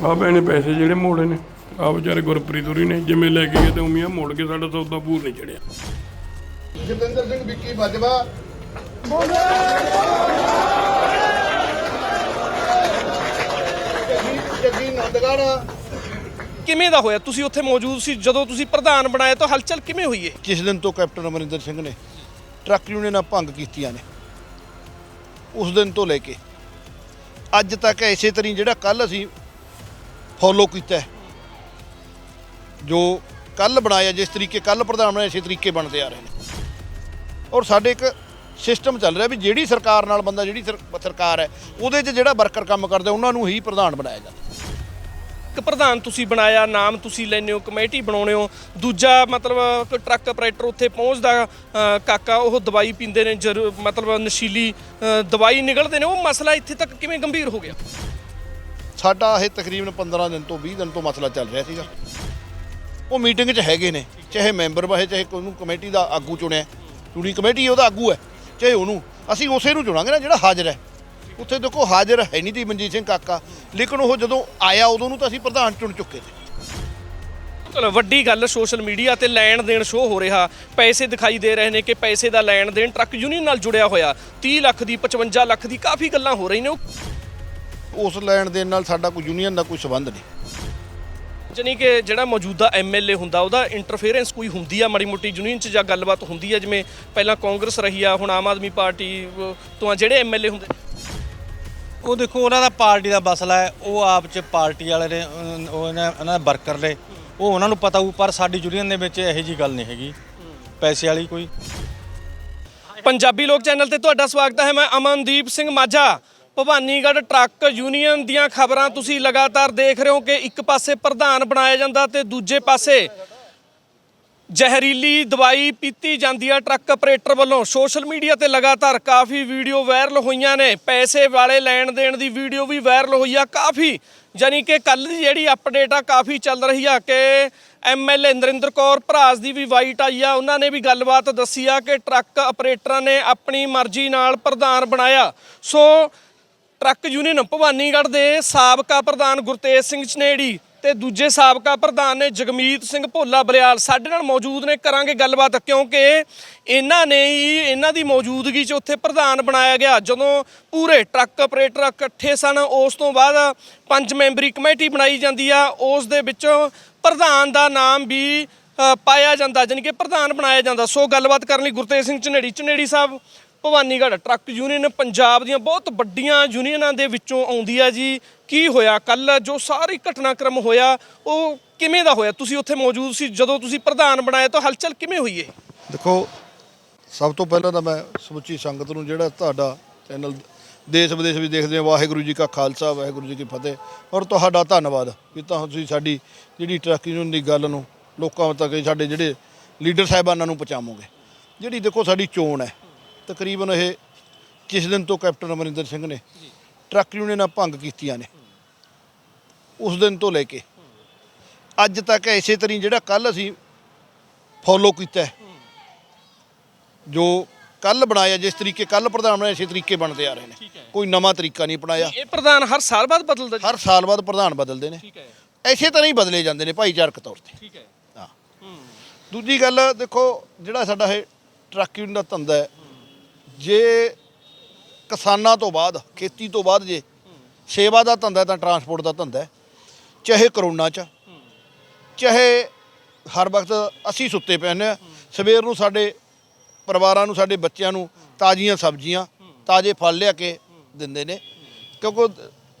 ਬਾਬੇ ਨੇ ਪੈਸੇ ਜਿਹੜੇ ਮੋੜੇ ਨੇ ਆ ਵਿਚਾਰੇ ਗੁਰਪ੍ਰੀਤ ਹੋਰੀ ਨੇ ਜਿਵੇਂ ਲੈ ਕੇ ਗਏ ਤੇ ਉਮੀਆਂ ਮੋੜ ਕੇ ਸਾਡਾ ਸੌਦਾ ਪੂਰ ਨਹੀਂ ਚੜਿਆ। ਜਤਿੰਦਰ ਸਿੰਘ ਵਿੱਕੀ ਬਾਜਵਾ। ਜੱਗੀ ਜੱਗੀ ਨੰਦਗੜ੍ਹ ਕਿਵੇਂ ਦਾ ਹੋਇਆ? ਤੁਸੀਂ ਉੱਥੇ ਮੌਜੂਦ ਸੀ ਜਦੋਂ ਤੁਸੀਂ ਪ੍ਰਧਾਨ ਬਣਾਏ ਤਾਂ ਹਲਚਲ ਕਿਵੇਂ ਹੋਈ ਹੈ ਜਿਸ ਦਿਨ ਤੋਂ ਕੈਪਟਨ ਅਮਰਿੰਦਰ ਸਿੰਘ ਨੇ ਟਰੱਕ ਯੂਨੀਅਨਾਂ ਭੰਗ ਕੀਤੀਆਂ ਨੇ ਉਸ ਦਿਨ ਤੋਂ ਲੈ ਕੇ। ਅੱਜ ਤੱਕ ਐਸੇ ਤਰੀ ਜਿਹੜਾ ਕੱਲ ਅਸੀਂ ਫੋਲੋ ਕੀਤਾ ਜੋ ਕੱਲ ਬਣਾਇਆ ਜਿਸ ਤਰੀਕੇ ਕੱਲ ਪ੍ਰਧਾਨ ਬਣਾਇਆ ਇਸੇ ਤਰੀਕੇ ਬਣਦੇ ਆ ਰਹੇ ਨੇ। ਔਰ ਸਾਡੇ ਇੱਕ ਸਿਸਟਮ ਚੱਲ ਰਿਹਾ ਵੀ ਜਿਹੜੀ ਸਰਕਾਰ ਨਾਲ ਬੰਦਾ, ਜਿਹੜੀ ਸਰ- ਸਰਕਾਰ ਹੈ, ਉਹਦੇ 'ਚ ਜਿਹੜਾ ਵਰਕਰ ਕੰਮ ਕਰਦਾ, ਉਹਨਾਂ ਨੂੰ ਹੀ ਪ੍ਰਧਾਨ ਬਣਾਇਆ ਜਾਂਦਾ। ਇੱਕ ਪ੍ਰਧਾਨ ਤੁਸੀਂ ਬਣਾਇਆ, ਨਾਮ ਤੁਸੀਂ ਲੈਂਦੇ ਹੋ, ਕਮੇਟੀ ਬਣਾਉਣੇ ਹੋ, ਦੂਜਾ ਮਤਲਬ ਟਰੱਕ ਆਪਰੇਟਰ ਉੱਥੇ ਪਹੁੰਚਦਾ ਕਾਕਾ ਉਹ ਦਵਾਈ ਪੀਂਦੇ ਨੇ, ਜ਼ਰੂ- ਮਤਲਬ ਨਸ਼ੀਲੀ ਦਵਾਈ ਨਿਕਲਦੇ ਨੇ, ਉਹ ਮਸਲਾ ਇੱਥੇ ਤੱਕ ਕਿਵੇਂ ਗੰਭੀਰ ਹੋ ਗਿਆ? ਸਾਡਾ ਇਹ ਤਕਰੀਬਨ 15 ਦਿਨ ਤੋਂ 20 ਦਿਨ ਤੋਂ ਮਸਲਾ ਚੱਲ ਰਿਹਾ ਸੀਗਾ। ਉਹ ਮੀਟਿੰਗ 'ਚ ਹੈਗੇ ਨੇ, ਚਾਹੇ ਮੈਂਬਰ ਵਾਹੇ, ਚਾਹੇ ਕੋਈ ਨੂੰ ਕਮੇਟੀ ਦਾ ਆਗੂ ਚੁਣਿਆ। ਚੁਣੀ ਕਮੇਟੀ ਉਹਦਾ ਆਗੂ ਹੈ, ਚਾਹੇ ਉਹਨੂੰ। ਅਸੀਂ ਉਸੇ ਨੂੰ ਚੁਣਾਂਗੇ ਨਾ ਜਿਹੜਾ ਹਾਜ਼ਰ ਹੈ। ਉੱਥੇ ਦੇਖੋ ਹਾਜ਼ਰ ਹੈ ਨਹੀਂ ਤੀ ਮਨਜੀਤ ਸਿੰਘ ਕਾਕਾ, ਲੇਕਿਨ ਉਹ ਜਦੋਂ ਆਇਆ ਉਦੋਂ ਨੂੰ ਤਾਂ ਅਸੀਂ ਪ੍ਰਧਾਨ ਚੁਣ ਚੁੱਕੇ ਸੀ। ਚਲੋ, ਵੱਡੀ ਗੱਲ ਸੋਸ਼ਲ ਮੀਡੀਆ ਤੇ ਲੈਣ ਦੇਣ ਸ਼ੋ ਹੋ ਰਿਹਾ। ਪੈਸੇ ਦਿਖਾਈ ਦੇ ਰਹੇ ਨੇ ਕਿ ਪੈਸੇ ਦਾ ਲੈਣ ਦੇਣ ਟਰੱਕ ਯੂਨੀਅਨ ਨਾਲ ਜੁੜਿਆ ਹੋਇਆ। 30 ਲੱਖ ਦੀ 55 ਲੱਖ ਦੀ ਕਾਫੀ ਗੱਲਾਂ ਹੋ ਰਹੀਆਂ ਨੇ। ਉਹ ਉਸ ਲੈਣ ਦੇਣ ਨਾਲ ਸਾਡਾ ਕੋਈ ਯੂਨੀਅਨ ਦਾ ਕੋਈ ਸਬੰਧ ਨਹੀਂ। ਜਾਣੀ ਕਿ ਜਿਹੜਾ ਮੌਜੂਦਾ ਐਮਐਲਏ ਹੁੰਦਾ ਉਹਦਾ ਇੰਟਰਫੇਰੈਂਸ ਕੋਈ ਹੁੰਦੀ ਆ ਮਾੜੀ ਮੋਟੀ ਯੂਨੀਅਨ 'ਚ ਜਾਂ ਗੱਲਬਾਤ ਹੁੰਦੀ ਆ ਜਿਵੇਂ ਪਹਿਲਾਂ ਕਾਂਗਰਸ ਰਹੀ ਆ ਹੁਣ ਆਮ ਆਦਮੀ ਪਾਰਟੀ ਤੋਂ ਆ ਜਿਹੜੇ ਐਮਐਲਏ ਹੁੰਦੇ? ਉਹ ਦੇਖੋ ਉਹਨਾਂ ਦਾ ਪਾਰਟੀ ਦਾ ਮਸਲਾ ਹੈ ਉਹ ਆਪ ਚ ਪਾਰਟੀ ਵਾਲੇ ਨੇ ਉਹ ਇਹਨਾਂ ਉਹਨਾਂ ਦੇ ਵਰਕਰ ਨੇ। ਉਹ ਉਹਨਾਂ ਨੂੰ ਪਤਾ ਹੋਊ ਪਰ ਸਾਡੀ ਯੂਨੀਅਨ ਦੇ ਵਿੱਚ ਇਹੋ ਜੀ ਗੱਲ ਨਹੀਂ ਹੈਗੀ। ਪੈਸੇ ਵਾਲੀ ਕੋਈ। ਪੰਜਾਬੀ ਲੋਕ ਚੈਨਲ ਤੇ ਤੁਹਾਡਾ ਸਵਾਗਤ ਹੈ ਮੈਂ ਅਮਨਦੀਪ ਸਿੰਘ ਮਾਝਾ। ਭਵਾਨੀਗੜ੍ਹ ਟਰੱਕ ਯੂਨੀਅਨ ਦੀਆਂ ਖਬਰਾਂ ਤੁਸੀਂ ਲਗਾਤਾਰ ਦੇਖ ਰਹੇ ਹੋ ਕਿ ਇੱਕ ਪਾਸੇ ਪ੍ਰਧਾਨ ਬਣਾਇਆ ਜਾਂਦਾ ਤੇ ਦੂਜੇ ਪਾਸੇ ਜ਼ਹਿਰੀਲੀ ਦਵਾਈ ਪੀਤੀ ਜਾਂਦੀ ਆ ਟਰੱਕ ਆਪਰੇਟਰ ਵੱਲੋਂ। ਸੋਸ਼ਲ ਮੀਡੀਆ ਤੇ ਲਗਾਤਾਰ ਕਾਫੀ ਵੀਡੀਓ ਵਾਇਰਲ ਹੋਈਆਂ ਨੇ। ਪੈਸੇ ਵਾਲੇ ਲੈਣ ਦੇਣ ਦੀ ਵੀਡੀਓ ਵੀ ਵਾਇਰਲ ਹੋਈ ਆ। ਕਾਫੀ, ਯਾਨੀ ਕਿ ਕੱਲ ਦੀ ਜਿਹੜੀ ਅਪਡੇਟ ਆ, ਕਾਫੀ ਚੱਲ ਰਹੀ ਆ ਕਿ ਐਮਐਲਏ ਨਰਿੰਦਰ ਕੌਰ ਭਰਾਸ ਦੀ ਵੀ ਵਾਈਟ ਆਈ ਆ। ਉਹਨਾਂ ਨੇ ਵੀ ਗੱਲਬਾਤ ਦੱਸੀ ਆ ਕਿ ਟਰੱਕ ਆਪਰੇਟਰਾਂ ਨੇ ਆਪਣੀ ਮਰਜ਼ੀ ਨਾਲ ਪ੍ਰਧਾਨ ਬਣਾਇਆ। ਸੋ ਟਰੱਕ ਯੂਨੀਅਨ ਭਵਾਨੀਗੜ੍ਹ ਦੇ ਸਾਬਕਾ ਪ੍ਰਧਾਨ ਗੁਰਤੇਜ ਸਿੰਘ ਚਨੇੜੀ ਤੇ ਦੂਜੇ ਸਾਬਕਾ ਪ੍ਰਧਾਨ ਨੇ ਜਗਮੀਤ ਸਿੰਘ ਭੋਲਾ ਬਰਿਆਲ ਸਾਡੇ ਨਾਲ ਮੌਜੂਦ ਨੇ। ਕਰਾਂਗੇ ਗੱਲਬਾਤ ਕਿਉਂਕਿ ਇਹਨਾਂ ਨੇ ਹੀ ਇਹਨਾਂ ਦੀ ਮੌਜੂਦਗੀ 'ਚ ਉੱਥੇ ਪ੍ਰਧਾਨ ਬਣਾਇਆ ਗਿਆ। ਜਦੋਂ ਪੂਰੇ ਟਰੱਕ ਆਪਰੇਟਰ ਇਕੱਠੇ ਸਨ, ਉਸ ਤੋਂ ਬਾਅਦ ਪੰਜ ਮੈਂਬਰੀ ਕਮੇਟੀ ਬਣਾਈ ਜਾਂਦੀ ਆ। ਉਸ ਦੇ ਵਿੱਚੋਂ ਪ੍ਰਧਾਨ ਦਾ ਨਾਮ ਵੀ ਪਾਇਆ ਜਾਂਦਾ, ਜਾਣੀ ਕਿ ਪ੍ਰਧਾਨ ਬਣਾਇਆ ਜਾਂਦਾ। ਸੋ ਗੱਲਬਾਤ ਕਰਨ ਲਈ ਗੁਰਤੇਜ ਸਿੰਘ ਚਨੇੜੀ ਚਨੇੜੀ ਸਾਹਿਬ ਭਵਾਨੀਗੜ੍ਹ ਟਰੱਕ ਯੂਨੀਅਨ ਪੰਜਾਬ ਦੀਆਂ ਬਹੁਤ ਵੱਡੀਆਂ ਯੂਨੀਅਨਾਂ ਦੇ ਵਿੱਚੋਂ ਆਉਂਦੀ ਆ ਜੀ। ਕੀ ਹੋਇਆ? ਕੱਲ ਜੋ ਸਾਰੀ ਘਟਨਾਕ੍ਰਮ ਹੋਇਆ, ਉਹ ਕਿਵੇਂ ਦਾ ਹੋਇਆ? ਤੁਸੀਂ ਉੱਥੇ ਮੌਜੂਦ ਸੀ, ਜਦੋਂ ਤੁਸੀਂ ਪ੍ਰਧਾਨ ਬਣਾਏ, ਤਾਂ ਹਲਚਲ ਕਿਵੇਂ ਹੋਈ ਹੈ ਦੇਖੋ, ਸਭ ਤੋਂ ਪਹਿਲਾਂ ਤਾਂ ਮੈਂ ਸਮੁੱਚੀ ਸੰਗਤ ਨੂੰ ਜਿਹੜਾ ਤੁਹਾਡਾ ਚੈਨਲ ਦੇਸ਼ ਵਿਦੇਸ਼ ਵੀ ਦੇਖਦੇ ਆ ਵਾਹਿਗੁਰੂ ਜੀ ਕਾ ਖਾਲਸਾ, ਵਾਹਿਗੁਰੂ ਜੀ ਕੀ ਫਤਿਹ, ਔਰ ਤੁਹਾਡਾ ਧੰਨਵਾਦ ਕਿ ਤਾਂ ਤੁਸੀਂ ਸਾਡੀ ਜਿਹੜੀ ਟਰੱਕ ਯੂਨੀਅਨ ਦੀ ਗੱਲ ਨੂੰ ਲੋਕਾਂ ਤੱਕ ਸਾਡੇ ਜਿਹੜੇ ਲੀਡਰ ਸਾਹਿਬਾਨਾਂ ਨੂੰ ਪਹੁੰਚਾਵੋਗੇ। ਜਿਹੜੀ ਦੇਖੋ, ਸਾਡੀ ਚੋਣ ਹੈ। ਤਕਰੀਬਨ ਇਹ ਜਿਸ ਦਿਨ ਤੋਂ ਕੈਪਟਨ ਅਮਰਿੰਦਰ ਸਿੰਘ ਨੇ ਟਰੱਕ ਯੂਨੀਅਨਾਂ ਭੰਗ ਕੀਤੀਆਂ ਨੇ। ਉਸ ਦਿਨ ਤੋਂ ਲੈ ਕੇ। ਅੱਜ ਤੱਕ ਐਸੇ ਤਰੀ ਜਿਹੜਾ ਕੱਲ ਅਸੀਂ ਫੋਲੋ ਕੀਤਾ ਜੋ ਕੱਲ ਬਣਾਇਆ ਜਿਸ ਤਰੀਕੇ ਕੱਲ ਪ੍ਰਧਾਨ ਬਣਾਇਆ ਇਸੇ ਤਰੀਕੇ ਬਣਦੇ ਆ ਰਹੇ ਨੇ। ਕੋਈ ਨਵਾਂ ਤਰੀਕਾ ਨਹੀਂ ਅਪਣਾਇਆ ਇਹ ਪ੍ਰਧਾਨ ਹਰ ਸਾਲ ਬਾਅਦ ਬਦਲਦਾ ਹਰ ਸਾਲ ਬਾਅਦ ਪ੍ਰਧਾਨ ਬਦਲਦੇ ਨੇ। ਐਸੇ ਤਰ੍ਹਾਂ ਹੀ ਬਦਲੇ ਜਾਂਦੇ ਨੇ ਭਾਈਚਾਰਕ ਤੌਰ ਤੇ। ਠੀਕ ਹੈ। ਹਾਂ। ਦੂਜੀ ਗੱਲ ਦੇਖੋ ਜਿਹੜਾ ਸਾਡਾ ਇਹ ਟਰੱਕ ਯੂਨੀਅਨ ਦਾ ਧੰਦਾ ਹੈ ਜੇ ਕਿਸਾਨਾਂ ਤੋਂ ਬਾਅਦ, ਖੇਤੀ ਤੋਂ ਬਾਅਦ ਜੇ ਸੇਵਾ ਦਾ ਧੰਦਾ ਤਾਂ ਟਰਾਂਸਪੋਰਟ ਦਾ ਧੰਦਾ ਚਾਹੇ ਕਰੋਨਾ ਚ, ਚਾਹੇ ਹਰ ਵਕਤ ਅਸੀਂ ਸੁੱਤੇ ਪਏ ਹੁੰਦੇ ਹਾਂ, ਸਵੇਰ ਨੂੰ ਸਾਡੇ ਪਰਿਵਾਰਾਂ ਨੂੰ, ਸਾਡੇ ਬੱਚਿਆਂ ਨੂੰ ਤਾਜ਼ੀਆਂ ਸਬਜ਼ੀਆਂ, ਤਾਜ਼ੇ ਫਲ ਲਿਆ ਕੇ ਦਿੰਦੇ ਨੇ। ਕਿਉਂਕਿ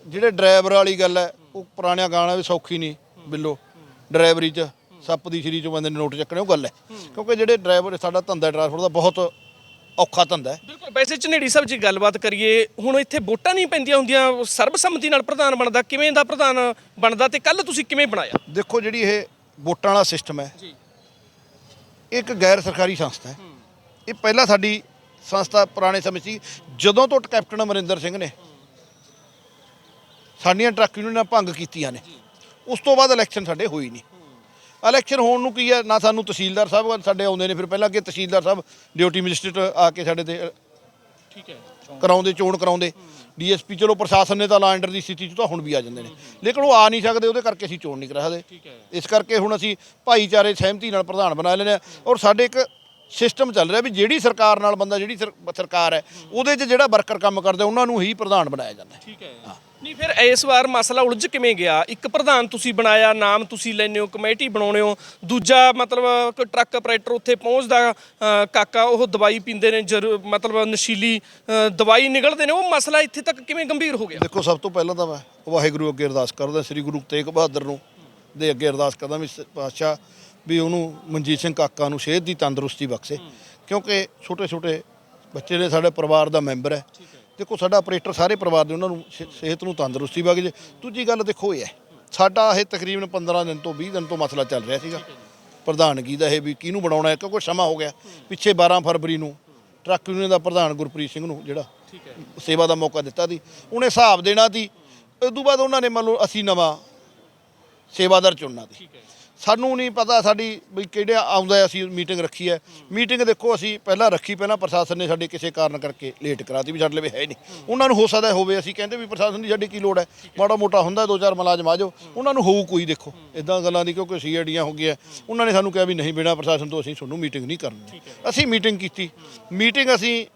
ਜਿਹੜੇ ਡਰਾਈਵਰ ਵਾਲੀ ਗੱਲ ਹੈ, ਉਹ ਪੁਰਾਣਿਆਂ ਗਾਣਾ ਵੀ ਸੌਖੀ ਨਹੀਂ ਬਿੱਲੋ। ਡਰਾਈਵਰੀ 'ਚ, ਸੱਪ ਦੀ ਸ਼ਰੀ 'ਚ ਬੰਦੇ ਨੇ ਨੋਟ ਚੱਕਣੇ, ਉਹ ਗੱਲ ਹੈ। ਕਿਉਂਕਿ ਜਿਹੜੇ ਡਰਾਈਵਰ, ਸਾਡਾ ਧੰਦਾ ਟਰਾਂਸਪੋਰਟ ਦਾ, ਬਹੁਤ ਔਖਾ ਧੰਦਾ ਹੈ। ਬਿਲਕੁਲ ਵੈਸੇ ਝਨੇੜੀ ਸਾਹਿਬ ਜੀ ਗੱਲਬਾਤ ਕਰੀਏ ਹੁਣ ਇੱਥੇ ਵੋਟਾਂ ਨਹੀਂ ਪੈਂਦੀਆਂ ਹੁੰਦੀਆਂ ਸਰਬਸੰਮਤੀ ਨਾਲ ਪ੍ਰਧਾਨ ਬਣਦਾ ਕਿਵੇਂ ਦਾ ਪ੍ਰਧਾਨ ਬਣਦਾ ਤੇ ਕੱਲ ਤੁਸੀਂ ਕਿਵੇਂ ਬਣਾਇਆ? ਦੇਖੋ ਜਿਹੜੀ ਇਹ ਵੋਟਾਂ ਵਾਲਾ ਸਿਸਟਮ ਹੈ ਜੀ। ਇੱਕ ਗੈਰ ਸਰਕਾਰੀ ਸੰਸਥਾ ਹੈ। ਇਹ ਪਹਿਲਾਂ ਸਾਡੀ ਸੰਸਥਾ ਪੁਰਾਣੇ ਸਮੇਂ ਸੀ ਜਦੋਂ ਤੋਂ ਕੈਪਟਨ ਅਮਰਿੰਦਰ ਸਿੰਘ ਨੇ ਸਾਡੀਆਂ ਟਰੱਕ ਯੂਨੀਅਨਾਂ ਭੰਗ ਕੀਤੀਆਂ ਨੇ ਉਸ ਤੋਂ ਬਾਅਦ ਇਲੈਕਸ਼ਨ ਸਾਡੇ ਹੋਈ ਨਹੀਂ। ਇਲੈਕਸ਼ਨ ਹੋਣ ਨੂੰ ਕੀ ਹੈ? ਨਾ ਸਾਨੂੰ ਤਹਿਸੀਲਦਾਰ ਸਾਹਿਬ ਸਾਡੇ ਆਉਂਦੇ ਨੇ ਫਿਰ ਪਹਿਲਾਂ ਕਿ ਤਹਿਸੀਲਦਾਰ ਸਾਹਿਬ ਡਿਊਟੀ ਮੈਜਿਸਟ੍ਰੇਟ ਆ ਕੇ ਸਾਡੇ ਤੇ ਠੀਕ ਹੈ ਕਰਾਉਂਦੇ ਚੋਣ ਕਰਾਉਂਦੇ। ਡੀਐਸਪੀ ਚਲੋ ਪ੍ਰਸ਼ਾਸਨ ਨੇ ਤਾਂ ਲਾਂਡਰ ਦੀ ਸਥਿਤੀ 'ਚ ਤਾਂ ਹੁਣ ਵੀ ਆ ਜਾਂਦੇ ਨੇ। ਲੇਕਿਨ ਉਹ ਆ ਨਹੀਂ ਸਕਦੇ ਉਹਦੇ ਕਰਕੇ ਅਸੀਂ ਚੋਣ ਨਹੀਂ ਕਰਾ ਸਕਦੇ। ਇਸ ਕਰਕੇ ਹੁਣ ਅਸੀਂ ਭਾਈਚਾਰੇ ਸਹਿਮਤੀ ਨਾਲ ਪ੍ਰਧਾਨ ਬਣਾ ਲੈਣੇ ਆ ਔਰ ਸਾਡੇ ਇੱਕ ਸਿਸਟਮ ਚੱਲ ਰਿਹਾ ਵੀ ਜਿਹੜੀ ਸਰਕਾਰ ਨਾਲ ਬੰਦਾ ਜਿਹੜੀ ਸਰ- ਸਰਕਾਰ ਹੈ ਉਹਦੇ 'ਚ ਜਿਹੜਾ ਵਰਕਰ ਕੰਮ ਕਰਦਾ ਉਹਨਾਂ ਨੂੰ ਹੀ ਪ੍ਰਧਾਨ ਬਣਾਇਆ ਜਾਂਦਾ ਹੈ। ਠੀਕ ਹੈ। ਨਹੀਂ ਫਿਰ ਇਸ ਵਾਰ ਮਸਲਾ ਉਲਝ ਕਿਵੇਂ ਗਿਆ? ਇੱਕ ਪ੍ਰਧਾਨ ਤੁਸੀਂ ਬਣਾਇਆ ਨਾਮ ਤੁਸੀਂ ਲੈਨੇ ਹੋ ਕਮੇਟੀ ਬਣਾਉਣੇ ਹੋ ਦੂਜਾ ਮਤਲਬ ਕੋਈ ਟਰੱਕ ਆਪਰੇਟਰ ਉੱਥੇ ਪਹੁੰਚਦਾ ਅ, ਕਾਕਾ ਉਹ ਦਵਾਈ ਪੀਂਦੇ ਨੇ ਜਰ- ਮਤਲਬ ਨਸ਼ੀਲੀ ਅ, ਦਵਾਈ ਨਿਕਲਦੇ ਨੇ ਉਹ ਮਸਲਾ ਇੱਥੇ ਤੱਕ ਕਿਵੇਂ ਗੰਭੀਰ ਹੋ ਗਿਆ? ਦੇਖੋ ਸਭ ਤੋਂ ਪਹਿਲਾਂ ਤਾਂ ਮੈਂ ਵਾਹਿਗੁਰੂ ਅੱਗੇ ਅਰਦਾਸ ਕਰਦਾ ਸ੍ਰੀ ਗੁਰੂ ਤੇਗ ਬਹਾਦਰ ਨੂੰ ਦੇ ਅੱਗੇ ਅਰਦਾਸ ਕਰਦਾ ਵੀ ਸ- ਪਾਤਸ਼ਾਹ ਵੀ ਉਹਨੂੰ ਮਨਜੀਤ ਸਿੰਘ ਕਾਕਾ ਨੂੰ ਸਿਹਤ ਦੀ ਤੰਦਰੁਸਤੀ ਬਖਸ਼ੇ ਕਿਉਂਕਿ ਛੋਟੇ ਛੋਟੇ ਬੱਚੇ ਨੇ ਸਾਡੇ ਪਰਿਵਾਰ ਦਾ ਮੈਂਬਰ ਹੈ। ਦੇਖੋ ਸਾਡਾ ਆਪਰੇਟਰ ਸਾਰੇ ਪਰਿਵਾਰ ਦੇ ਉਹਨਾਂ ਨੂੰ ਸਿ- ਸਿਹਤ ਨੂੰ ਤੰਦਰੁਸਤੀ ਬਖਸ਼ੇ ਦੂਜੀ ਗੱਲ ਦੇਖੋ ਇਹ ਹੈ ਸਾਡਾ ਇਹ ਤਕਰੀਬਨ 15 ਦਿਨ ਤੋਂ 20 ਦਿਨ ਤੋਂ ਮਸਲਾ ਚੱਲ ਰਿਹਾ ਸੀਗਾ। ਪ੍ਰਧਾਨਗੀ ਦਾ ਇਹ ਵੀ ਕਿਹਨੂੰ ਬਣਾਉਣਾ ਹੈ ਕਿਉਂਕਿ ਸਮਾਂ ਹੋ ਗਿਆ। ਪਿੱਛੇ 12 ਫਰਵਰੀ ਨੂੰ ਟਰੱਕ ਯੂਨੀਅਨ ਦਾ ਪ੍ਰਧਾਨ ਗੁਰਪ੍ਰੀਤ ਸਿੰਘ ਨੂੰ ਜਿਹੜਾ ਸੇਵਾ ਦਾ ਮੌਕਾ ਦਿੱਤਾ ਸੀ। ਉਹਨੇ ਹਿਸਾਬ ਦੇਣਾ ਸੀ ਉਸ ਤੋਂ ਬਾਅਦ ਉਹਨਾਂ ਨੇ ਮੰਨ ਲਓ ਅਸੀਂ ਨਵਾਂ ਸੇਵਾਦਾਰ ਚੁਣਨਾ ਸੀ। ਸਾਨੂੰ ਨਹੀਂ ਪਤਾ ਸਾਡੀ ਵੀ ਕਿਹੜੇ ਆਉਂਦਾ ਅਸੀਂ ਮੀਟਿੰਗ ਰੱਖੀ ਹੈ। ਮੀਟਿੰਗ ਦੇਖੋ ਅਸੀਂ ਪਹਿਲਾਂ ਰੱਖੀ ਪਹਿਲਾਂ ਪ੍ਰਸ਼ਾਸਨ ਨੇ ਸਾਡੇ ਕਿਸੇ ਕਾਰਨ ਕਰਕੇ ਲੇਟ ਕਰਾਤੀ ਵੀ ਸਾਡੇ ਲਵੇ ਹੈ ਨਹੀਂ। ਉਹਨਾਂ ਨੂੰ ਹੋ ਸਕਦਾ ਹੋਵੇ ਅਸੀਂ ਕਹਿੰਦੇ ਵੀ ਪ੍ਰਸ਼ਾਸਨ ਦੀ ਸਾਡੀ ਕੀ ਲੋੜ ਹੈ? ਮਾੜਾ ਮੋਟਾ ਹੁੰਦਾ ਦੋ ਚਾਰ ਮੁਲਾਜ਼ਮ ਆ ਜਾਓ। ਉਹਨਾਂ ਨੂੰ ਹੋਊ ਕੋਈ ਦੇਖੋ ਇਦਾਂ ਗੱਲਾਂ ਦੀ ਕਿਉਂਕਿ ਸੀਆਈਡੀਆਂ ਹੋ ਗਈਆਂ। ਉਹਨਾਂ ਨੇ ਸਾਨੂੰ ਕਿਹਾ ਵੀ ਨਹੀਂ ਬਿਨਾਂ ਪ੍ਰਸ਼ਾਸਨ ਤੋਂ ਅਸੀਂ ਤੁਹਾਨੂੰ ਮੀਟਿੰਗ ਨਹੀਂ ਕਰਨੀ। ਅਸੀਂ ਮੀਟਿੰਗ ਕੀਤੀ। ਮੀਟਿੰਗ ਅਸੀਂ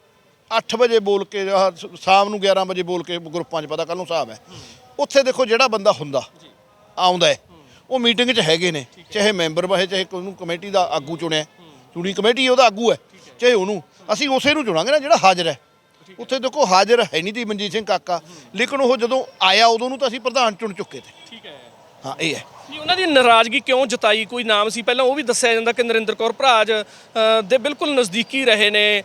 8 ਵਜੇ ਬੋਲ ਕੇ ਸ਼ਾਮ ਨੂੰ 11 ਵਜੇ ਬੋਲ ਕੇ ਗਰੁੱਪਾਂ 'ਚ ਪਤਾ ਕੱਲ ਨੂੰ ਹਿਸਾਬ ਹੈ। ਉੱਥੇ ਦੇਖੋ ਜਿਹੜਾ ਬੰਦਾ ਹੁੰਦਾ ਆਉਂਦਾ ਹੈ। ਉਹ ਮੀਟਿੰਗ 'ਚ ਹੈਗੇ ਨੇ ਚਾਹੇ ਮੈਂਬਰ ਬਾਹੇ ਚਾਹੇ ਕੋਈ ਨੂੰ ਕਮੇਟੀ ਦਾ ਆਗੂ ਚੁਣਿਆ ਚੁਣੀ ਕਮੇਟੀ ਉਹਦਾ ਆਗੂ ਹੈ ਚਾਹੇ ਉਹਨੂੰ। ਅਸੀਂ ਉਸੇ ਨੂੰ ਚੁਣਾਂਗੇ ਨਾ ਜਿਹੜਾ ਹਾਜ਼ਰ ਹੈ। ਉੱਥੇ ਦੇਖੋ ਹਾਜ਼ਰ ਹੈ ਨਹੀਂ ਦੀ ਮਨਜੀਤ ਸਿੰਘ ਕਾਕਾ। ਲੇਕਿਨ ਉਹ ਜਦੋਂ ਆਇਆ ਉਦੋਂ ਨੂੰ ਤਾਂ ਅਸੀਂ ਪ੍ਰਧਾਨ ਚੁਣ ਚੁੱਕੇ ਤੇ। ਠੀਕ ਹੈ। ਹਾਂ ਇਹ ਹੈ। ਨਹੀਂ ਉਹਨਾਂ ਦੀ ਨਾਰਾਜ਼ਗੀ ਕਿਉਂ ਜਤਾਈ? ਕੋਈ ਨਾਮ ਸੀ? ਪਹਿਲਾਂ ਉਹ ਵੀ ਦੱਸਿਆ ਜਾਂਦਾ ਕਿ ਨਰਿੰਦਰ ਕੌਰ ਭਰਾਜ ਦੇ ਬਿਲਕੁਲ ਨਜ਼ਦੀਕੀ ਰਹੇ ਨੇ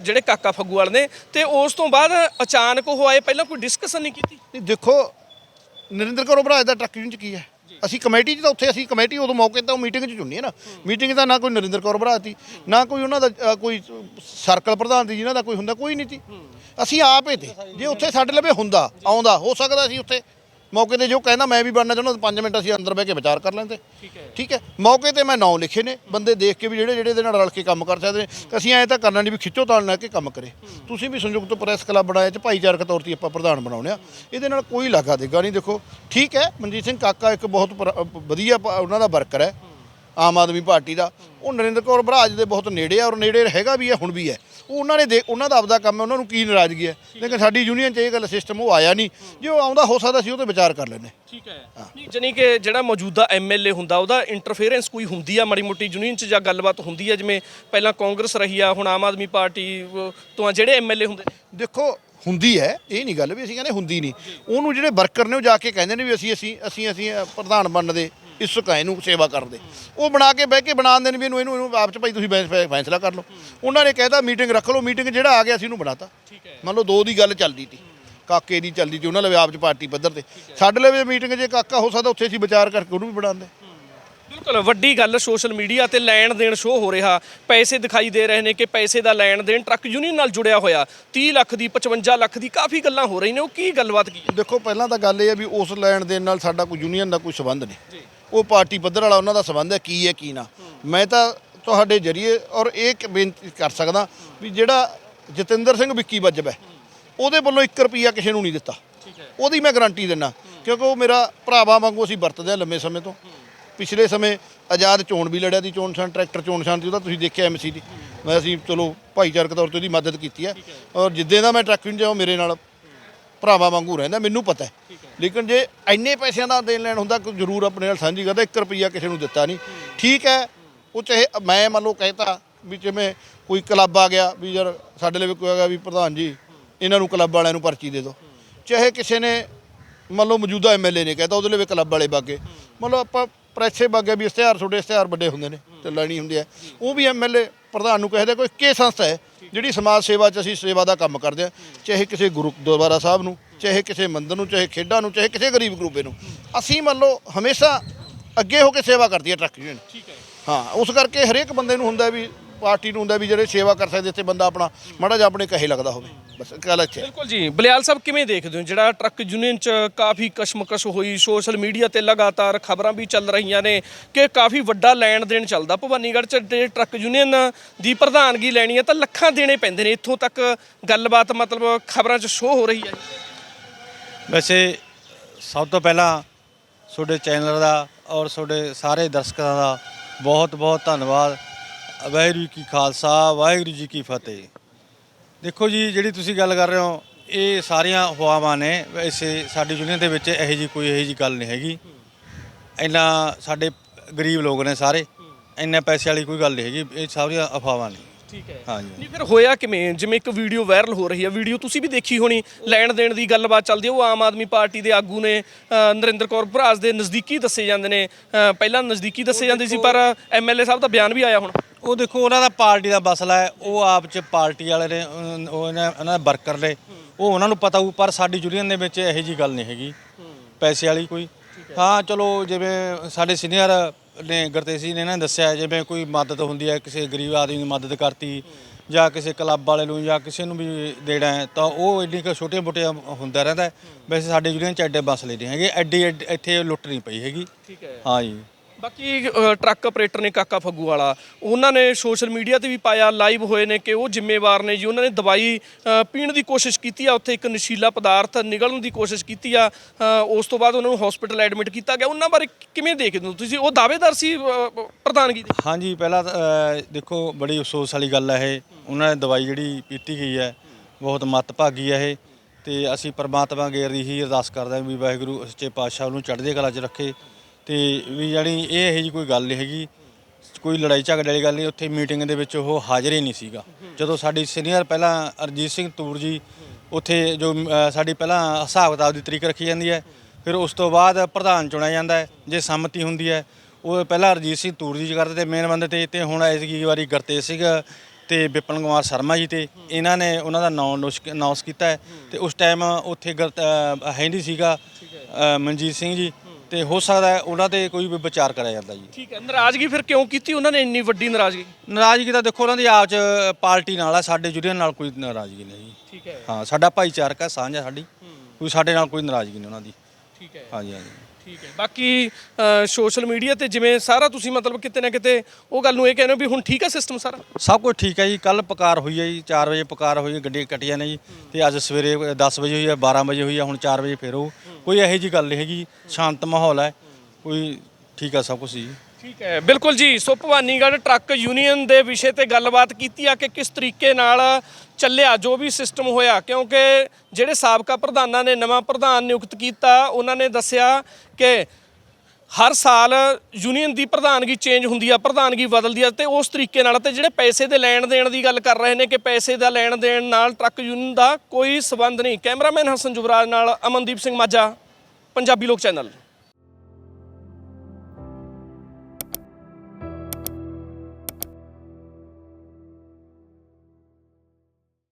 ਜਿਹੜੇ ਕਾਕਾ ਫੱਗੂਵਾਲ ਨੇ। ਤੇ ਉਸ ਤੋਂ ਬਾਅਦ ਅਚਾਨਕ ਉਹ ਆਏ ਪਹਿਲਾਂ ਕੋਈ ਡਿਸਕਸ਼ਨ ਨਹੀਂ ਕੀਤੀ? ਨਹੀਂ ਦੇਖੋ ਨਰਿੰਦਰ ਕੌਰ ਭਰਾਜ ਦਾ ਟਰੱਕ ਯੂਨੀਅਨ ਚ ਕੀ ਹੈ? ਅਸੀਂ ਕਮੇਟੀ 'ਚ ਤਾਂ ਉੱਥੇ ਅਸੀਂ ਕਮੇਟੀ ਉਦੋਂ ਮੌਕੇ ਤੇ ਉਹ ਮੀਟਿੰਗ 'ਚ ਚੁਣਨੀ ਹੈ ਨਾ। ਮੀਟਿੰਗ ਦਾ ਨਾ ਕੋਈ ਨਰਿੰਦਰ ਕੌਰ ਭਰਾਜ ਸੀ ਨਾ ਕੋਈ ਉਹਨਾਂ ਦਾ ਅ, ਕੋਈ ਸਰਕਲ ਪ੍ਰਧਾਨ ਦੀ ਜਿਹਨਾਂ ਦਾ ਕੋਈ ਹੁੰਦਾ ਕੋਈ ਨਹੀਂ ਸੀ। ਅਸੀਂ ਆਪ ਹੀ ਤੇ ਜੇ ਉੱਥੇ ਸਾਡੇ ਲਵੇ ਹੁੰਦਾ ਆਉਂਦਾ ਹੋ ਸਕਦਾ ਸੀ ਉੱਥੇ। ਮੌਕੇ ਤੇ ਜੋ ਕਹਿੰਦਾ ਮੈਂ ਵੀ ਬਣਨਾ ਚਾਹੁੰਦਾ 5 ਮਿੰਟ ਅਸੀਂ ਅੰਦਰ ਬਹਿ ਕੇ ਵਿਚਾਰ ਕਰ ਲੈਂਦੇ। ਠੀਕ ਹੈ। ਮੌਕੇ ਤੇ ਮੈਂ ਨਾਂ ਲਿਖੇ ਨੇ ਬੰਦੇ ਦੇਖ ਕੇ ਵੀ ਜਿਹੜੇ ਜਿਹੜੇ ਦੇ ਨਾਲ ਰਲ ਕੇ ਕੰਮ ਕਰ ਸਕਦੇ ਨੇ। ਅਸੀਂ ਐਂ ਤਾਂ ਕਰਨਾ ਨਹੀਂ ਵੀ ਖਿੱਚੋ ਤਾਲ ਨਾ ਕੇ ਕੰਮ ਕਰੇ। ਤੁਸੀਂ ਵੀ ਸੰਯੁਕਤ ਪ੍ਰੈਸ ਕਲੱਬ ਬਣਾਇਆ ਚ ਭਾਈਚਾਰਕ ਤੌਰ ਤੇ ਆਪਾਂ ਪ੍ਰਧਾਨ ਬਣਾਉਣੇ ਆ। ਇਹਦੇ ਨਾਲ ਕੋਈ ਲਾਗਾ ਦੇਗਾ ਨਹੀਂ ਦੇਖੋ ਠੀਕ ਹੈ ਮਨਜੀਤ ਸਿੰਘ ਕਾਕਾ ਇੱਕ ਬਹੁਤ ਵਧੀਆ ਉਹਨਾਂ ਦਾ ਵਰਕਰ ਹੈ। ਆਮ ਆਦਮੀ ਪਾਰਟੀ ਦਾ। ਉਹ ਨਰਿੰਦਰ ਕੌਰ ਬਰਾਜ ਦੇ ਬਹੁਤ ਨੇੜੇ ਆ ਔਰ ਨੇੜੇ ਹੈਗਾ ਵੀ ਹੈ ਹੁਣ ਵੀ ਹੈ। ਉਹ ਉਹਨਾਂ ਨੇ ਦੇ ਉਹਨਾਂ ਦਾ ਆਪਦਾ ਕੰਮ ਹੈ ਉਹਨਾਂ ਨੂੰ ਕੀ ਨਾਰਾਜ਼ਗੀ ਹੈ? ਲੇਕਿਨ ਸਾਡੀ ਯੂਨੀਅਨ 'ਚ ਇਹ ਗੱਲ ਸਿਸਟਮ ਉਹ ਆਇਆ ਨਹੀਂ। ਜੇ ਉਹ ਆਉਂਦਾ ਹੋ ਸਕਦਾ ਸੀ ਉਹ ਤੇ ਵਿਚਾਰ ਕਰ ਲੈਂਦੇ। ਠੀਕ ਹੈ। ਨਹੀਂ ਜਾਨੀ ਕਿ ਜਿਹੜਾ ਮੌਜੂਦਾ ਐਮਐਲਏ ਹੁੰਦਾ ਉਹਦਾ ਇੰਟਰਫੇਰੈਂਸ ਕੋਈ ਹੁੰਦੀ ਆ ਮਾੜੀ ਮੋਟੀ ਯੂਨੀਅਨ ਚ ਜਾਂ ਗੱਲਬਾਤ ਹੁੰਦੀ ਆ? ਜਿਵੇਂ ਪਹਿਲਾਂ ਕਾਂਗਰਸ ਰਹੀ ਆ ਹੁਣ ਆਮ ਆਦਮੀ ਪਾਰਟੀ ਤੋਂ ਜਿਹੜੇ ਐਮਐਲਏ ਹੁੰਦੇ? ਦੇਖੋ ਹੁੰਦੀ ਹੈ ਇਹ ਨਹੀਂ ਗੱਲ ਵੀ ਅਸੀਂ ਕਹਿੰਦੇ ਹੁੰਦੀ ਨਹੀਂ। ਉਹਨੂੰ ਜਿਹੜੇ ਵਰਕਰ ਨੇ ਉਹ ਜਾ ਕੇ ਕਹਿੰਦੇ ਨੇ ਵੀ ਅਸੀਂ ਅਸੀਂ ਅਸੀਂ ਅਸੀਂ ਪ੍ਰਧਾਨ ਬਣਨ ਦੇ ਇਸੁਕ ਹੈ ਇਹਨੂੰ ਸੇਵਾ ਕਰਨ ਦੇ ਉਹ ਬਣਾ ਕੇ ਬਹਿ ਕੇ ਬਣਾ ਦਿੰਦੇ ਨੇ ਵੀ ਇਹਨੂੰ ਇਹਨੂੰ ਇਹਨੂੰ ਆਪ ਚ ਭਾਈ ਤੁਸੀਂ ਫੈ- ਫੈਸਲਾ ਕਰ ਲਓ। ਉਹਨਾਂ ਨੇ ਕਹਿਤਾ ਮੀਟਿੰਗ ਰੱਖ ਲਓ। ਮੀਟਿੰਗ ਜਿਹੜਾ ਆ ਗਿਆ ਸੀ ਉਹਨੂੰ ਬਣਾਤਾ। ਮੰਨ ਲਓ ਦੋ ਦੀ ਗੱਲ ਚੱਲਦੀ ਸੀ ਕਾਕੇ ਦੀ ਚੱਲਦੀ ਸੀ ਉਹਨਾਂ ਲਵੇ ਆਪ ਚ ਪਾਰਟੀ ਪੱਧਰ ਤੇ। ਸਾਡੇ ਲਵੇ ਮੀਟਿੰਗ ਜੇ ਕਾਕਾ ਹੋ ਸਕਦਾ ਉੱਥੇ ਅਸੀਂ ਵਿਚਾਰ ਕਰਕੇ ਉਹਨੂੰ ਵੀ ਬਣਾਉਂਦੇ। ਬਿਲਕੁਲ ਵੱਡੀ ਗੱਲ ਸੋਸ਼ਲ ਮੀਡੀਆ ਤੇ ਲੈਣ ਦੇਣ ਸ਼ੋ ਹੋ ਰਿਹਾ। ਪੈਸੇ ਦਿਖਾਈ ਦੇ ਰਹੇ ਨੇ ਕਿ ਪੈਸੇ ਦਾ ਲੈਣ ਦੇਣ ਟਰੱਕ ਯੂਨੀਅਨ ਨਾਲ ਜੁੜਿਆ ਹੋਇਆ। 30 ਲੱਖ ਦੀ 55 ਲੱਖ ਦੀ ਕਾਫੀ ਗੱਲਾਂ ਹੋ ਰਹੀਆਂ ਨੇ। ਉਹ ਕੀ ਗੱਲਬਾਤ ਕੀ ਹੈ? ਦੇਖੋ ਪਹਿਲਾਂ ਤਾਂ ਗੱਲ ਇਹ ਹੈ ਵੀ ਉਸ ਲੈਣ ਦੇ ਨਾਲ ਸਾਡਾ ਕੋਈ ਯੂਨੀਅਨ ਦਾ ਕੋਈ ਸਬੰਧ ਨਹੀਂ। ਉਹ ਪਾਰਟੀ ਪੱਧਰ ਵਾਲਾ ਉਹਨਾਂ ਦਾ ਸਬੰਧ ਹੈ ਕੀ ਹੈ ਕੀ ਨਾ। ਮੈਂ ਤਾਂ ਤੁਹਾਡੇ ਜਰੀਏ ਔਰ ਇਹ ਇੱਕ ਬੇਨਤੀ ਕਰ ਸਕਦਾ ਵੀ ਜਿਹੜਾ ਜਤਿੰਦਰ ਸਿੰਘ ਵਿੱਕੀ ਵੱਜਬ ਹੈ ਉਹਦੇ ਵੱਲੋਂ 1 ਰੁਪਿਆ ਕਿਸੇ ਨੂੰ ਨਹੀਂ ਦਿੱਤਾ। ਉਹਦੀ ਮੈਂ ਗਾਰੰਟੀ ਦਿੰਦਾ ਕਿਉਂਕਿ ਉਹ ਮੇਰਾ ਭਰਾਵਾ ਵਾਂਗੂ ਅਸੀਂ ਵਰਤਦੇ ਹਾਂ ਲੰਮੇ ਸਮੇਂ ਤੋਂ। ਪਿਛਲੇ ਸਮੇਂ ਆਜ਼ਾਦ ਚੋਣ ਵੀ ਲੜਿਆ ਦੀ ਚੋਣ ਨਿਸ਼ਾਨ ਟਰੈਕਟਰ ਚੋਣ ਨਿਸ਼ਾਨ ਸੀ ਉਹਦਾ ਤੁਸੀਂ ਦੇਖਿਆ ਐਮਸੀ ਦੀ। ਮੈਂ ਅਸੀਂ ਚਲੋ ਭਾਈਚਾਰਕ ਤੌਰ ਤੇ ਉਹਦੀ ਮਦਦ ਕੀਤੀ ਹੈ। ਔਰ ਜਿੱਦੇ ਦਾ ਮੈਂ ਟਰੱਕ ਹਾਂ, ਉਹ ਮੇਰੇ ਨਾਲ ਭਰਾਵਾਂ ਵਾਂਗੂ ਰਹਿੰਦਾ ਮੈਨੂੰ ਪਤਾ ਹੈ। ਲੇਕਿਨ ਜੇ ਇੰਨੇ ਪੈਸਿਆਂ ਦਾ ਦੇਣ ਲੈਣ ਹੁੰਦਾ ਕੋਈ ਜ਼ਰੂਰ ਆਪਣੇ ਨਾਲ ਸਾਂਝੀ ਕਰਦਾ 1 ਰੁਪਿਆ ਕਿਸੇ ਨੂੰ ਦਿੱਤਾ ਨਹੀਂ। ਠੀਕ ਹੈ ਉਹ ਚਾਹੇ ਮੈਂ ਮੰਨ ਲਓ ਕਹਿਤਾ ਵੀ ਜਿਵੇਂ ਕੋਈ ਕਲੱਬ ਆ ਗਿਆ ਵੀ ਯਾਰ ਸਾਡੇ ਲਈ ਕੋਈ ਹੈਗਾ ਵੀ ਪ੍ਰਧਾਨ ਜੀ ਇਹਨਾਂ ਨੂੰ ਕਲੱਬ ਵਾਲਿਆਂ ਨੂੰ ਪਰਚੀ ਦੇ ਦਿਓ ਚਾਹੇ ਕਿਸੇ ਨੇ ਮੰਨ ਲਓ ਮੌਜੂਦਾ ਐਮਐਲਏ ਨੇ ਕਹਿਤਾ ਉਹਦੇ ਲਈ ਵੀ ਕਲੱਬ ਵਾਲੇ ਬਾਗੇ। ਮੰਨ ਲਓ ਆਪਾਂ ਪ੍ਰੈਸੇ ਬਾਗੇ ਵੀ ਇਸ਼ਤਿਹਾਰ ਛੋਟੇ ਇਸ਼ਤਿਹਾਰ ਵੱਡੇ ਹੁੰਦੇ ਨੇ ਤੇ ਲੈਣੀ ਹੁੰਦੀ ਹੈ। ਉਹ ਵੀ ਐਮਐਲਏ ਪ੍ਰਧਾਨ ਨੂੰ ਕਹਿੰਦੇ ਕੋਈ ਇੱਕੇ ਸੰਸਥਾ ਹੈ ਜਿਹੜੀ ਸਮਾਜ ਸੇਵਾ 'ਚ ਅਸੀਂ ਸੇਵਾ ਦਾ ਕੰਮ ਕਰਦੇ ਹਾਂ ਚਾਹੇ ਕਿਸੇ ਗੁਰਦੁਆਰਾ ਸਾਹਿਬ ਨੂੰ ਚਾਹੇ ਕਿਸੇ ਮੰਦਰ ਨੂੰ ਚਾਹੇ ਖੇਡਾਂ ਨੂੰ ਚਾਹੇ ਕਿਸੇ ਗਰੀਬ ਗਰੂਪੇ ਨੂੰ। ਅਸੀਂ ਮੰਨ ਲਓ ਹਮੇਸ਼ਾ ਅੱਗੇ ਹੋ ਕੇ ਸੇਵਾ ਕਰਦੀ ਹੈ ਟਰੱਕ ਯੂਨੀਅਨ। ਠੀਕ ਹੈ ਹਾਂ ਉਸ ਕਰਕੇ ਹਰੇਕ ਬੰਦੇ ਨੂੰ ਹੁੰਦਾ ਵੀ ਪਾਰਟੀ ਨੂੰ ਹੁੰਦਾ ਵੀ ਜਿਹੜੇ ਸੇਵਾ ਕਰ ਸਕਦੇ ਇੱਥੇ ਬੰਦਾ ਆਪਣਾ ਮਾੜਾ ਜਿਹਾ ਆਪਣੇ ਕਹੇ ਲੱਗਦਾ ਹੋਵੇ। ਬਸ ਇੱਥੇ ਹੈ। ਬਿਲਕੁਲ ਜੀ। ਬਲਿਆਲ ਸਾਹਿਬ ਕਿਵੇਂ ਦੇਖਦੇ ਹੋ? ਜਿਹੜਾ ਟਰੱਕ ਯੂਨੀਅਨ ਚ ਕਾਫੀ ਕਸ਼ਮਕਸ਼ ਹੋਈ ਸੋਸ਼ਲ ਮੀਡੀਆ ਤੇ ਲਗਾਤਾਰ ਖਬਰਾਂ ਵੀ ਚੱਲ ਰਹੀਆਂ ਨੇ ਕਿ ਕਾਫੀ ਵੱਡਾ ਲੈਣ ਦੇਣ ਚੱਲਦਾ। ਭਵਾਨੀਗੜ੍ਹ ਚ ਤੇ ਟਰੱਕ ਯੂਨੀਅਨ ਦੀ ਪ੍ਰਧਾਨਗੀ ਲੈਣੀ ਹੈ ਤਾਂ ਲੱਖਾਂ ਦੇਣੇ ਪੈਂਦੇ ਨੇ। ਇੱਥੋਂ ਤੱਕ ਗੱਲਬਾਤ ਮਤਲਬ ਖਬਰਾਂ 'ਚ ਸ਼ੋਅ ਹੋ ਰਹੀ ਹੈ। ਜੀ ਵੈਸੇ ਸਭ ਤੋਂ ਪਹਿਲਾਂ ਤੁਹਾਡੇ ਚੈਨਲ ਦਾ ਔਰ ਤੁਹਾਡੇ ਸਾਰੇ ਦਰਸ਼ਕਾਂ ਦਾ ਬਹੁਤ ਬਹੁਤ ਧੰਨਵਾਦ। ਵਾਹਿਗੁਰੂ ਜੀ ਕੀ ਖਾਲਸਾ ਵਾਹਿਗੁਰੂ ਜੀ ਕੀ ਫਤਿਹ। ਦੇਖੋ ਜੀ ਜਿਹੜੀ ਤੁਸੀਂ ਗੱਲ ਕਰ ਰਹੇ ਹੋ ਇਹ ਸਾਰੀਆਂ ਅਫਵਾਹਾਂ ਨੇ। ਵੈਸੇ ਸਾਡੀ ਯੂਨੀਅਨ ਦੇ ਵਿੱਚ ਇਹੋ ਜੀ ਕੋਈ ਇਹੋ ਜੀ ਗੱਲ ਨਹੀਂ ਹੈਗੀ। ਇੰਨਾ ਸਾਡੇ ਗਰੀਬ ਲੋਕ ਨੇ ਸਾਰੇ ਇੰਨੇ ਪੈਸੇ ਵਾਲੀ ਕੋਈ ਗੱਲ ਨਹੀਂ ਹੈਗੀ। ਇਹ ਸਾਰੀਆਂ ਅਫਵਾਹਾਂ ਨੇ। ਠੀਕ ਹੈ। ਹਾਂਜੀ। ਨਹੀਂ ਫਿਰ ਹੋਇਆ ਕਿਵੇਂ? ਜਿਵੇਂ ਇੱਕ ਵੀਡੀਓ ਵਾਇਰਲ ਹੋ ਰਹੀ ਹੈ ਵੀਡੀਓ ਤੁਸੀਂ ਵੀ ਦੇਖੀ ਹੋਣੀ ਲੈਣ ਦੇਣ ਦੀ ਗੱਲਬਾਤ ਚੱਲਦੀ ਹੈ ਉਹ ਆਮ ਆਦਮੀ ਪਾਰਟੀ ਦੇ ਆਗੂ ਨੇ ਅ, ਨਰਿੰਦਰ ਕੌਰ ਭਰਾਸ ਦੇ ਨਜ਼ਦੀਕੀ ਦੱਸੇ ਜਾਂਦੇ ਨੇ। ਅ, ਪਹਿਲਾਂ ਨਜ਼ਦੀਕੀ ਦੱਸੇ ਜਾਂਦੇ ਸੀ ਪਰ ਐਮਐਲਏ ਸਾਹਿਬ ਦਾ ਬਿਆਨ ਵੀ ਆਇਆ ਹੁਣ। ਉਹ ਦੇਖੋ ਉਹਨਾਂ ਦਾ ਪਾਰਟੀ ਦਾ ਮਸਲਾ ਹੈ। ਉਹ ਆਪ ਚ ਪਾਰਟੀ ਵਾਲੇ ਨੇ ਅਹ ਉਹ ਇਹਨਾਂ ਉਹਨਾਂ ਦੇ ਵਰਕਰ ਨੇ। ਉਹ ਉਹਨਾਂ ਨੂੰ ਪਤਾ ਹੋਊ ਪਰ ਸਾਡੀ ਯੂਨੀਅਨ ਦੇ ਵਿੱਚ ਇਹੋ ਜੀ ਗੱਲ ਨਹੀਂ ਹੈਗੀ। ਪੈਸੇ ਵਾਲੀ ਕੋਈ। ਹਾਂ। ਚਲੋ ਜਿਵੇਂ ਸਾਡੇ ਸੀਨੀਅਰ ਨੇ ਗੁਰਤੇਜ ਨੇ ਇਹਨਾਂ ਨੇ ਦੱਸਿਆ ਜਿਵੇਂ ਕੋਈ ਮਦਦ ਹੁੰਦੀ ਹੈ ਕਿਸੇ ਗਰੀਬ ਆਦਮੀ ਦੀ ਮਦਦ ਕਰਤੀ ਜਾਂ ਕਿਸੇ ਕਲੱਬ ਵਾਲੇ ਨੂੰ ਜਾਂ ਕਿਸੇ ਨੂੰ ਵੀ ਦੇਣਾ ਹੈ ਤਾਂ ਉਹ ਇੰਨੀ ਕੁ ਛੋਟੀਆਂ ਮੋਟੀਆਂ ਹੁੰਦਾ ਰਹਿੰਦਾ ਹੈ। ਵੈਸੇ ਸਾਡੇ ਯੂਨੀਅਨ ਚ ਐਡੇ ਮਸਲੇ ਨਹੀਂ ਹੈਗੇ। ਐਡੀ ਐਡੀ- ਇੱਥੇ ਲੁੱਟ ਨਹੀਂ ਪਈ ਹੈਗੀ। ਠੀਕ ਹੈ। ਹਾਂ ਜੀ। ਬਾਕੀ ਅ, ਟਰੱਕ ਆਪਰੇਟਰ ਨੇ ਕਾਕਾ ਫੱਗੂ ਵਾਲਾ। ਉਹਨਾਂ ਨੇ ਸੋਸ਼ਲ ਮੀਡੀਆ ਤੇ ਵੀ ਪਾਇਆ ਲਾਈਵ ਹੋਏ ਨੇ ਕਿ ਉਹ ਜ਼ਿੰਮੇਵਾਰ ਨੇ ਜੀ। ਉਹਨਾਂ ਨੇ ਦਵਾਈ ਅ, ਪੀਣ ਦੀ ਕੋਸ਼ਿਸ਼ ਕੀਤੀ ਆ। ਉੱਥੇ ਇੱਕ ਨਸ਼ੀਲਾ ਪਦਾਰਥ ਨਿਗਲਣ ਦੀ ਕੋਸ਼ਿਸ਼ ਕੀਤੀ ਆ। ਅ, ਉਸ ਤੋਂ ਬਾਅਦ ਉਹਨਾਂ ਨੂੰ ਹਸਪੀਟਲ ਐਡਮਿਟ ਕੀਤਾ ਗਿਆ। ਉਹਨਾਂ ਬਾਰੇ ਕਿਵੇਂ ਦੇਖਦੇ ਹੋ ਤੁਸੀਂ? ਉਹ ਦਾਅਵੇਦਾਰ ਸੀ ਅ, ਪ੍ਰਧਾਨਗੀ ਦੇ? ਹਾਂਜੀ ਪਹਿਲਾਂ ਤਾਂ, ਅਹ, ਦੇਖੋ ਬੜੀ ਅਫਸੋਸ ਵਾਲੀ ਗੱਲ ਹੈ ਇਹ। ਉਹਨਾਂ ਨੇ ਦਵਾਈ ਜਿਹੜੀ ਪੀਤੀ ਗਈ ਹੈ ਬਹੁਤ ਮੱਤ ਭਾਗੀ ਹੈ ਇਹ। ਤੇ ਅਸੀਂ ਪਰਮਾਤਮਾ ਅੱਗੇ ਹੀ ਅਰਦਾਸ ਕਰਦੇ ਹਾਂ ਵੀ ਵਾਹਿਗੁਰੂ ਸੱਚੇ ਪਾਤਸ਼ਾਹ ਨੂੰ ਚੜ੍ਹਦੇ ਕਲਾ 'ਚ ਰੱਖੇ। ਤੇ ਵੀ ਜਾਣੀ ਇਹ ਇਹੋ ਜੀ ਕੋਈ ਗੱਲ ਨਹੀਂ ਹੈਗੀ। ਕੋਈ ਲੜਾਈ ਝਗੜੇ ਵਾਲੀ ਗੱਲ ਨਹੀਂ ਉੱਥੇ ਮੀਟਿੰਗ ਦੇ ਵਿੱਚ ਉਹ ਹਾਜ਼ਰ ਹੀ ਨਹੀਂ ਸੀਗਾ। ਜਦੋਂ ਸਾਡੀ ਸੀਨੀਅਰ ਪਹਿਲਾਂ ਅਰਜੀਤ ਸਿੰਘ ਤੂਰ ਜੀ ਉੱਥੇ ਜੋ ਅਹ, ਸਾਡੀ ਪਹਿਲਾਂ ਹਿਸਾਬ ਕਿਤਾਬ ਦੀ ਤਰੀਕ ਰੱਖੀ ਜਾਂਦੀ ਹੈ ਫਿਰ ਉਸ ਤੋਂ ਬਾਅਦ ਪ੍ਰਧਾਨ ਚੁਣਿਆ ਜਾਂਦਾ ਹੈ ਜੇ ਸੰਮਤੀ ਹੁੰਦੀ ਹੈ ਉਹ ਪਹਿਲਾਂ ਅਰਜੀਤ ਸਿੰਘ ਤੂਰ ਜੀ ਕਰਦੇ ਤੇ ਮੇਨ ਬੰਦੇ ਤੇ ਤੇ ਹੁਣ ਐਤਕੀ ਵਾਰੀ ਗੁਰਤੇਜ ਸਿੰਘ ਤੇ ਵਿਪਨ ਕੁਮਾਰ ਸ਼ਰਮਾ ਜੀ ਤੇ ਇਹਨਾਂ ਨੇ ਉਹਨਾਂ ਦਾ ਨਾਮ ਅਨਾਉਂਸ ਕੀਤਾ ਹੈ। ਤੇ ਉਸ ਟਾਈਮ ਉੱਥੇ ਗੁਰ- ਅਹ, ਹੈ ਨਹੀਂ ਸੀਗਾ ਅਹ, ਮਨਜੀਤ ਸਿੰਘ ਜੀ। ਤੇ ਹੋ ਸਕਦਾ ਹੈ ਉਹਨਾਂ ਤੇ ਕੋਈ ਵੀ ਵਿਚਾਰ ਕਰਿਆ ਜਾਂਦਾ ਜੀ। ਠੀਕ ਹੈ ਨਾਰਾਜ਼ਗੀ ਫਿਰ ਕਿਉਂ ਕੀਤੀ ਉਹਨਾਂ ਨੇ ਇੰਨੀ ਵੱਡੀ ਨਾਰਾਜ਼ਗੀ? ਨਾਰਾਜ਼ਗੀ ਤਾਂ ਦੇਖੋ ਉਹਨਾਂ ਦੀ ਆਪ ਚ ਪਾਰਟੀ ਨਾਲ ਆ ਸਾਡੇ ਯੂਨੀਅਨ ਨਾਲ ਕੋਈ ਨਾਰਾਜ਼ਗੀ ਨਹੀਂ ਜੀ। ਠੀਕ ਹੈ। ਹਾਂ ਸਾਡਾ ਭਾਈਚਾਰਕ ਹੈ ਸਾਂਝ ਸਾਡੀ। ਕੋਈ ਸਾਡੇ ਨਾਲ ਕੋਈ ਨਾਰਾਜ਼ਗੀ ਨਹੀਂ ਉਹਨਾਂ ਦੀ। ਠੀਕ ਹੈ। ਹਾਂਜੀ ਹਾਂਜੀ। ਠੀਕ ਹੈ। ਬਾਕੀ ਸੋਸ਼ਲ ਮੀਡੀਆ ਤੇ ਜਿਵੇਂ ਸਾਰਾ ਤੁਸੀਂ ਮਤਲਬ ਕਿਤੇ ਨਾ ਕਿਤੇ ਉਹ ਗੱਲ ਨੂੰ ਇਹ ਕਹਿੰਦੇ ਹੋ ਵੀ ਹੁਣ ਠੀਕ ਹੈ ਸਿਸਟਮ ਸਾਰਾ? ਸਭ ਕੁਝ ਠੀਕ ਹੈ ਜੀ। ਕੱਲ ਪਕਾਰ ਹੋਈ ਹੈ ਜੀ 4 ਵਜੇ ਪਕਾਰ ਹੋਈ ਹੈ, ਗੱਡੀਆਂ ਕੱਟੀਆਂ ਨੇ ਜੀ ਤੇ ਅੱਜ ਸਵੇਰੇ 10 ਵਜੇ ਹੋਈ ਹੈ 12 ਵਜੇ ਹੋਈ ਹੈ, ਹੁਣ 4 ਵਜੇ ਫੇਰ ਹੋਊ ਕੋਈ ਇਹੋ ਜੀ ਗੱਲ ਨਹੀਂ ਹੈਗੀ, ਸ਼ਾਂਤ ਮਾਹੌਲ ਹੈ। ਕੋਈ ਠੀਕ ਹੈ ਸਭ ਕੁਝ ਜੀ। ਠੀਕ ਹੈ। ਬਿਲਕੁਲ ਜੀ, ਸੋ ਭਵਾਨੀਗੜ੍ਹ ਟਰੱਕ ਯੂਨੀਅਨ ਦੇ ਵਿਸ਼ੇ ਤੇ ਗੱਲਬਾਤ ਕੀਤੀ ਆ ਕਿ ਕਿਸ ਤਰੀਕੇ ਨਾਲ ਚੱਲਿਆ, ਜੋ ਵੀ ਸਿਸਟਮ ਹੋਇਆ, ਕਿਉਂਕਿ ਜਿਹੜੇ ਸਾਬਕਾ ਪ੍ਰਧਾਨਾਂ ਨੇ ਨਵਾਂ ਪ੍ਰਧਾਨ ਨਿਯੁਕਤ ਕੀਤਾ, ਉਹਨਾਂ ਨੇ ਦੱਸਿਆ ਕਿ ਹਰ ਸਾਲ ਯੂਨੀਅਨ ਦੀ ਪ੍ਰਧਾਨਗੀ ਚੇਂਜ ਹੁੰਦੀ ਆ, ਪ੍ਰਧਾਨਗੀ ਬਦਲਦੀ ਆ ਤੇ ਉਸ ਤਰੀਕੇ ਨਾਲ ਤੇ ਜਿਹੜੇ ਪੈਸੇ ਦੇ ਲੈਣ ਦੇਣ ਦੀ ਗੱਲ ਕਰ ਰਹੇ ਨੇ ਕਿ ਪੈਸੇ ਦਾ ਲੈਣ ਦੇਣ ਨਾਲ ਟਰੱਕ ਯੂਨੀਅਨ ਦਾ ਕੋਈ ਸਬੰਧ ਨਹੀਂ। ਕੈਮਰਾਮੈਨ ਹਸਨ ਜੁਬਰਾਜ ਨਾਲ ਅਮਨਦੀਪ ਸਿੰਘ ਮਾਝਾ, ਪੰਜਾਬੀ ਲੋਕ ਚੈਨਲ।